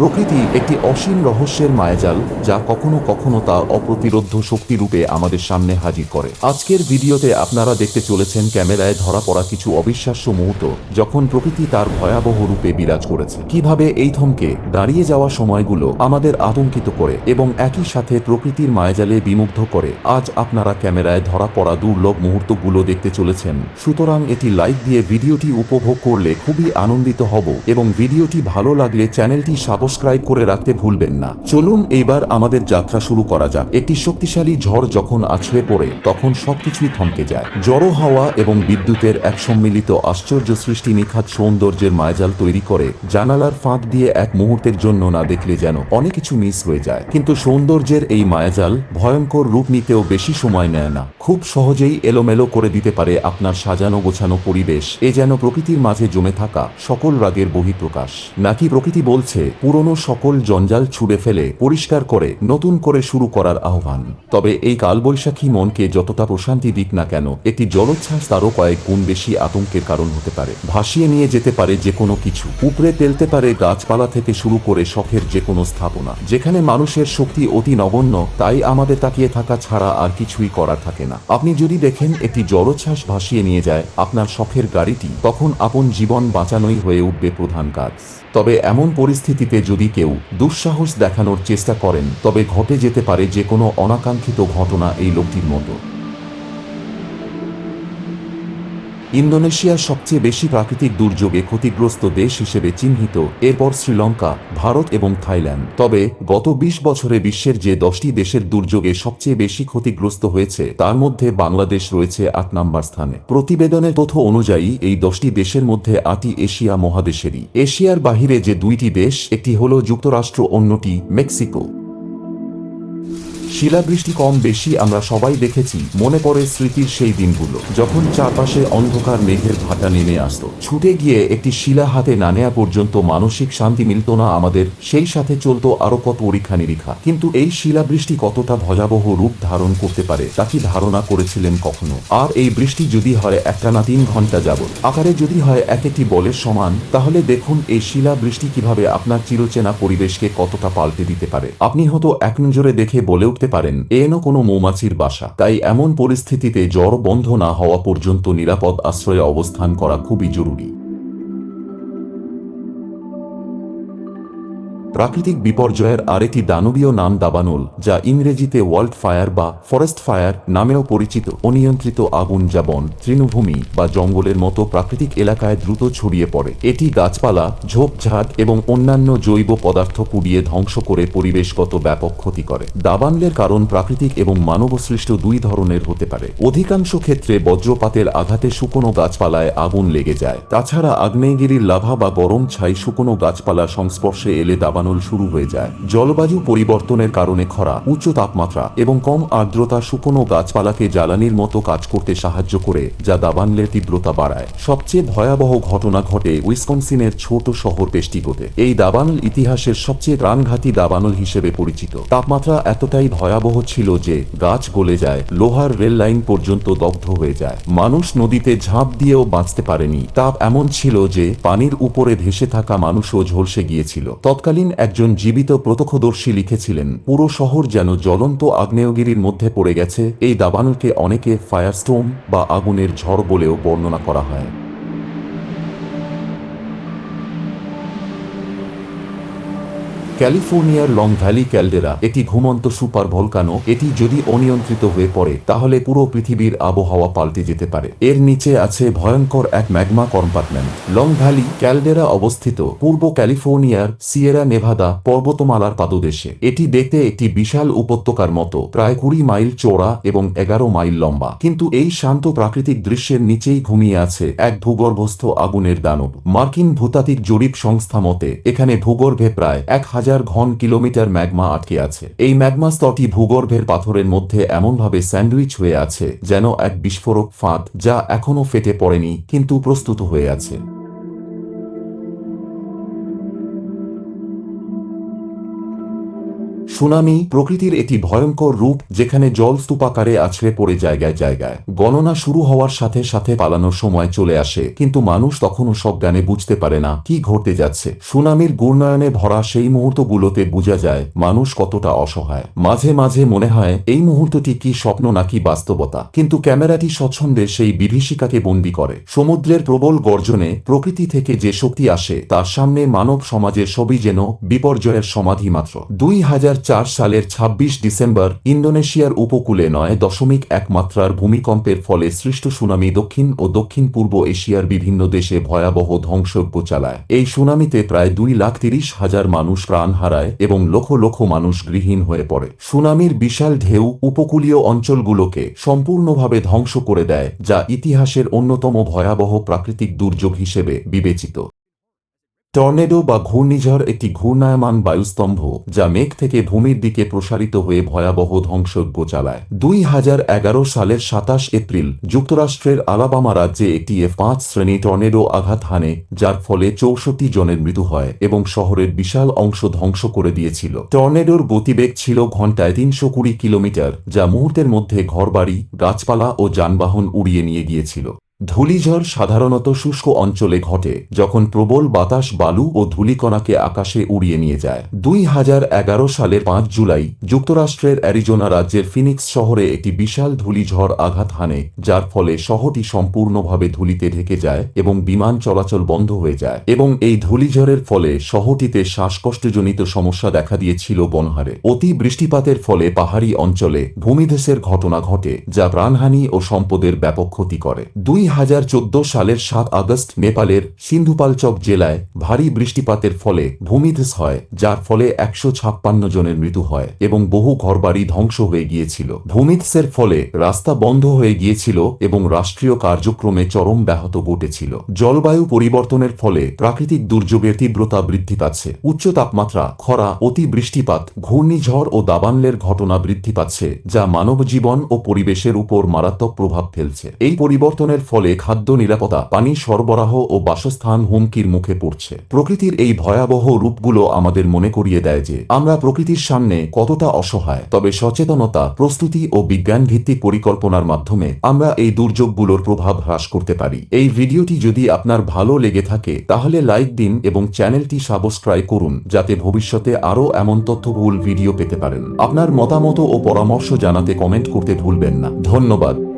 প্রকৃতি একটি অসীম রহস্যের মায়াজাল যা কখনো কখনো তা অপ্রতিরোধ্য শক্তিরূপে আমাদের সামনে হাজির করে। আজকের ভিডিওতে আপনারা দেখতে চলেছেন ক্যামেরায় ধরা পড়া কিছু অবিশ্বাস্য মুহূর্ত যখন প্রকৃতি তার ভয়াবহ রূপে বিরাজ করেছে। কীভাবে এই থমকে, দাঁড়িয়ে যাওয়া সময়গুলো আমাদের আতঙ্কিত করে এবং একই সাথে প্রকৃতির মায়াজালে বিমুগ্ধ করে, আজ আপনারা ক্যামেরায় ধরা পড়া দুর্লভ মুহূর্তগুলো দেখতে চলেছেন। সুতরাং এটি লাইক দিয়ে ভিডিওটি উপভোগ করলে খুবই আনন্দিত হব এবং ভিডিওটি ভালো লাগলে চ্যানেলটি সাবস্ক্রাইব করে রাখতে ভুলবেন না। চলুন এইবার আমাদের যাত্রা শুরু করা যাক। একটি শক্তিশালী ঝড় যখন আছড়ে পড়ে, তখন সবকিছুই থমকে যায়। জড়ো হাওয়া এবং বিদ্যুতের এক সম্মিলিত আশ্চর্য সৃষ্টি নিখাত সৌন্দর্যের মায়াজাল তৈরি করে, জানালার ফাঁক দিয়ে এক মুহূর্তের জন্য না দেখলে যেন অনেক কিছু মিস হয়ে যায়। কিন্তু সৌন্দর্যের এই মায়াজাল ভয়ঙ্কর রূপ নিতেও বেশি সময় নেয় না। খুব সহজেই এলোমেলো করে দিতে পারে আপনার সাজানো গোছানো পরিবেশ। এ যেন প্রকৃতির মাঝে জমে থাকা সকল রাগের বহিঃপ্রকাশ। নাকি প্রকৃতি বলছে পুরনো সকল জঞ্জাল ছুড়ে ফেলে পরিষ্কার করে, নতুন করে শুরু করার আহ্বান। তবে এই কালবৈশাখী মনকে যতটা প্রশান্তি দিক না কেন, একটি জলোচ্ছ্বাস তারও কয়েক গুণ বেশি আতঙ্কের কারণ হতে পারে। ভাসিয়ে নিয়ে যেতে পারে যে কোনো কিছু। উপরে তেলতে পারে গাছপালা থেকে শুরু করে শখের যে কোনো স্থাপনা। যেখানে মানুষের শক্তি অতি নগণ্য, তাই আমাদের তাকিয়ে থাকা ছাড়া আর কিছুই করার থাকে না। আপনি যদি দেখেন একটি জলোচ্ছ্বাস ভাসিয়ে নিয়ে যায় আপনার শখের গাড়িটি, তখন আপন জীবন বাঁচানোই হয়ে উঠবে প্রধান কাজ। তবে এমন পরিস্থিতিতে যদি কেউ দুঃসাহস দেখানোর চেষ্টা করেন, তবে ঘটে যেতে পারে যে কোনো অনাকাঙ্ক্ষিত ঘটনা এই লোকটির মতো। ইন্দোনেশিয়ার সবচেয়ে বেশি প্রাকৃতিক দুর্যোগে ক্ষতিগ্রস্ত দেশ হিসেবে চিহ্নিত, এরপর শ্রীলঙ্কা, ভারত এবং থাইল্যান্ড। তবে, গত ২০ বছরে বিশ্বের যে দশটি দেশের দুর্যোগে সবচেয়ে বেশি ক্ষতিগ্রস্ত হয়েছে, তার মধ্যে বাংলাদেশ রয়েছে আট নম্বর স্থানে। প্রতিবেদনের তথ্য অনুযায়ী, এই দশটি দেশের মধ্যে আটটি এশিয়া মহাদেশেরই। এশিয়ার বাহিরে যে দুইটি দেশ, একটি হল যুক্তরাষ্ট্র, অন্যটি মেক্সিকো। শিলাবৃষ্টি কম বেশি আমরা সবাই দেখেছি। মনে পড়ে স্মৃতির সেই দিনগুলো, যখন চারপাশে অন্ধকার মেঘের ভাটা নেমে আসতো। ছুটে গিয়ে একটি শিলা হাতে না নেয়া পর্যন্ত মানসিক শান্তি মিলত না আমাদের, সেই সাথে চলতো আরও কত পরীক্ষা নিরীক্ষা কিন্তু এই শিলাবৃষ্টি কতটা ভয়াবহ রূপ ধারণ করতে পারে, তা কি ধারণা করেছিলেন কখনো? আর এই বৃষ্টি যদি হয় একটানা তিন ঘণ্টা যাবত আকারে যদি হয় এক একটি বলের সমান, তাহলে দেখুন এই শিলা বৃষ্টি কীভাবে আপনার চিরচেনা পরিবেশকে কতটা পাল্টে দিতে পারে। আপনি হয়তো এক নজরে দেখে বলে উঠতে পারেন। এনও কোনো মৌমাছির বাসা। তাই এমন পরিস্থিতিতে জ্বর বন্ধ না হওয়া পর্যন্ত নিরাপদ আশ্রয়ে অবস্থান করা খুবই জরুরি। প্রাকৃতিক বিপর্যয়ের আরেকটি দানবীয় নাম দাবানল, যা ইংরেজিতে ওয়ার্ল্ড ফায়ার বা ফরেস্ট ফায়ার নামেও পরিচিত অনিয়ন্ত্রিত আগুন যা বন তৃণভূমি বা জঙ্গলের মতো প্রাকৃতিক এলাকায় দ্রুত ছড়িয়ে পড়ে। এটি গাছপালা, ঝোপঝাড় এবং অন্যান্য জৈব পদার্থ পুড়িয়ে ধ্বংস করে পরিবেশগত ব্যাপক ক্ষতি করে। দাবানলের কারণ প্রাকৃতিক এবং মানবসৃষ্ট দুই ধরনের হতে পারে। অধিকাংশ ক্ষেত্রে বজ্রপাতের আঘাতে শুকনো গাছপালায় আগুন লেগে যায়। তাছাড়া আগ্নেয়গিরির লাভা বা গরম ছাই শুকনো গাছপালা সংস্পর্শে এলে দাবানল শুরু হয়ে যায়। জলবায়ু পরিবর্তনের কারণে খরা, উচ্চ তাপমাত্রা এবং কম আর্দ্রতা শুকনো গাছপালাকে জ্বালানির মতো কাজ করতে সাহায্য করে, যা দাবানলের তীব্রতা বাড়ায়। সবচেয়ে ভয়াবহ ঘটনা ঘটে উইসকনসিনের ছোট শহর পেস্টিগোতে এই দাবানল ইতিহাসের সবচেয়ে প্রাণঘাতী দাবানল হিসেবে পরিচিত। তাপমাত্রা এতটাই ভয়াবহ ছিল যে, গাছ গলে যায়, লোহার রেল লাইন পর্যন্ত দগ্ধ হয়ে যায়। মানুষ নদীতে ঝাঁপ দিয়েও বাঁচতে পারেনি। তাপ এমন ছিল যে, পানির উপরে ভেসে থাকা মানুষও ঝলসে গিয়েছিল। তৎকালীন একজন জীবিত প্রত্যক্ষদর্শী লিখেছিলেন, পুরো শহর যেন জ্বলন্ত আগ্নেয়গিরির মধ্যে পড়ে গেছে। এই দাবানলকে অনেকে ফায়ারস্টোম বা আগুনের ঝড় বলেও বর্ণনা করা হয়। ক্যালিফোর্নিয়ার লং ভ্যালি ক্যালডেরা, একটি ঘুমন্ত সুপার ভলকানো, এটি যদি অনিয়ন্ত্রিত হয়ে পড়ে, তাহলে পুরো পৃথিবীর আবহাওয়া পাল্টে যেতে পারে। এর নিচে আছে ভয়ঙ্কর এক magma compartment. Long Valley caldera অবস্থিত পূর্ব ক্যালিফোর্নিয়ার সিয়েরা নেভাদা পর্বতমালার পাদদেশে। এটি দেখতে একটি বিশাল উপত্যকার মতো, প্রায় কুড়ি মাইল চওড়া এবং এগারো মাইল লম্বা। কিন্তু এই শান্ত প্রাকৃতিক দৃশ্যের নিচেই ঘুমিয়ে আছে এক ভূগর্ভস্থ আগুনের দানব। মার্কিন ভূতাত্ত্বিক জরিপ সংস্থা মতে, এখানে ভূগর্ভে প্রায় এক হাজার ঘন কিলোমিটার ম্যাগমা আটকে আছে। এই ম্যাগমা স্তরটি ভূগর্ভের পাথরের মধ্যে এমনভাবে স্যান্ডউইচ হয়ে আছে যেন এক বিস্ফোরক ফাঁদ যা এখনও ফেটে পড়েনি, কিন্তু প্রস্তুত হয়ে আছে। সুনামি প্রকৃতির একটি ভয়ঙ্কর রূপ যেখানে জল স্তূপাকারে আছড়ে পড়ে জায়গায় জায়গায়। গণনা শুরু হওয়ার সাথে সাথে পালানোর সময় চলে আসে, কিন্তু মানুষ তখনও সজ্ঞানে বুঝতে পারে না কি ঘটতে যাচ্ছে। সুনামির গুর্ণায়নে ভরা সেই মুহূর্তগুলোতে বোঝা যায় মানুষ কতটা অসহায়। মাঝে মাঝে মনে হয়, এই মুহূর্তটি কি স্বপ্ন নাকি বাস্তবতা? কিন্তু ক্যামেরাটি স্বচ্ছন্দে সেই বিভীষিকাকে বন্দী করে। সমুদ্রের প্রবল গর্জনে প্রকৃতি থেকে যে শক্তি আসে, তার সামনে মানব সমাজের সবই যেন বিপর্যয়ের সমাধি মাত্র। দুই হাজার চার সালের ২৬ ডিসেম্বর ইন্দোনেশিয়ার উপকূলে নয় দশমিক এক মাত্রার ভূমিকম্পের ফলে সৃষ্ট সুনামি দক্ষিণ ও দক্ষিণ পূর্ব এশিয়ার বিভিন্ন দেশে ভয়াবহ ধ্বংসজ্ঞ চালায় এই সুনামিতে প্রায় দুই লাখ তিরিশ হাজার মানুষ প্রাণ হারায় এবং লক্ষ লক্ষ মানুষ গৃহীন হয়ে পড়ে। সুনামির বিশাল ঢেউ উপকূলীয় অঞ্চলগুলোকে সম্পূর্ণভাবে ধ্বংস করে দেয়, যা ইতিহাসের অন্যতম ভয়াবহ প্রাকৃতিক দুর্যোগ হিসেবে বিবেচিত। টর্নেডো বা ঘূর্ণিঝড় একটি ঘূর্ণায়মান বায়ুস্তম্ভ, যা মেঘ থেকে ভূমির দিকে প্রসারিত হয়ে ভয়াবহ ধ্বংসজ্ঞ চালায়। দুই হাজার এগারো সালের সাতাশ এপ্রিল, যুক্তরাষ্ট্রের আলাবামা রাজ্যে একটি এফ পাঁচ শ্রেণি টর্নেডো আঘাত হানে, যার ফলে চৌষট্টি জনের মৃত্যু হয় এবং শহরের বিশাল অংশ ধ্বংস করে দিয়েছিল। টর্নেডোর গতিবেগ ছিল ঘন্টায় তিনশো কুড়ি কিলোমিটার, যা মুহূর্তের মধ্যে ঘরবাড়ি, গাছপালা ও যানবাহন উড়িয়ে নিয়ে গিয়েছিল। ধূলিঝড় সাধারণত শুষ্ক অঞ্চলে ঘটে, যখন প্রবল বাতাস বালু ও ধূলিকণাকে আকাশে উড়িয়ে নিয়ে যায়। দুই হাজার এগারো সালের পাঁচ জুলাই, যুক্তরাষ্ট্রের অ্যারিজোনা রাজ্যের ফিনিক্স শহরে একটি বিশাল ধূলিঝড় আঘাত হানে, যার ফলে শহরটি সম্পূর্ণভাবে ধূলিতে ঢেকে যায় এবং বিমান চলাচল বন্ধ হয়ে যায়। এবং এই ধূলিঝড়ের ফলে শহরটিতে শ্বাসকষ্টজনিত সমস্যা দেখা দিয়েছিল বনহারে। অতি বৃষ্টিপাতের ফলে পাহাড়ি অঞ্চলে ভূমিধসের ঘটনা ঘটে, যা প্রাণহানি ও সম্পদের ব্যাপক ক্ষতি করে। দুই হাজার চোদ্দ সালের সাত আগস্ট নেপালের সিন্ধুপালচক জেলায় ভারী বৃষ্টিপাতের ফলে ভূমিধস হয়, যার ফলে একশো ছাপ্পান্ন জনের মৃত্যু হয় এবং বহু ঘরবাড়ি ধ্বংস হয়ে গিয়েছিল। ভূমিধসের ফলে রাস্তা বন্ধ হয়ে গিয়েছিল এবং রাষ্ট্রীয় কার্যক্রমে চরম ব্যাহত ঘটেছিল। জলবায়ু পরিবর্তনের ফলে প্রাকৃতিক দুর্যোগের তীব্রতা বৃদ্ধি পাচ্ছে। উচ্চ তাপমাত্রা, খরা অতি বৃষ্টিপাত ঘূর্ণিঝড় ও দাবানলের ঘটনা বৃদ্ধি পাচ্ছে, যা মানব জীবন ও পরিবেশের উপর মারাত্মক প্রভাব ফেলছে। এই পরিবর্তনের ফলে খাদ্য নিরাপত্তা, পানি সরবরাহ ও বাসস্থান হুমকির মুখে পড়ছে। প্রকৃতির এই ভয়াবহ রূপগুলো আমাদের মনে করিয়ে দেয় যে, আমরা প্রকৃতির সামনে কতটা অসহায়। তবে সচেতনতা, প্রস্তুতি ও বিজ্ঞান ভিত্তিক পরিকল্পনার মাধ্যমে আমরা এই দুর্যোগগুলোর প্রভাব হ্রাস করতে পারি। এই ভিডিওটি যদি আপনার ভালো লেগে থাকে, তাহলে লাইক দিন এবং চ্যানেলটি সাবস্ক্রাইব করুন, যাতে ভবিষ্যতে আরও এমন তথ্যবহুল ভিডিও পেতে পারেন। আপনার মতামত ও পরামর্শ জানাতে কমেন্ট করতে ভুলবেন না। ধন্যবাদ।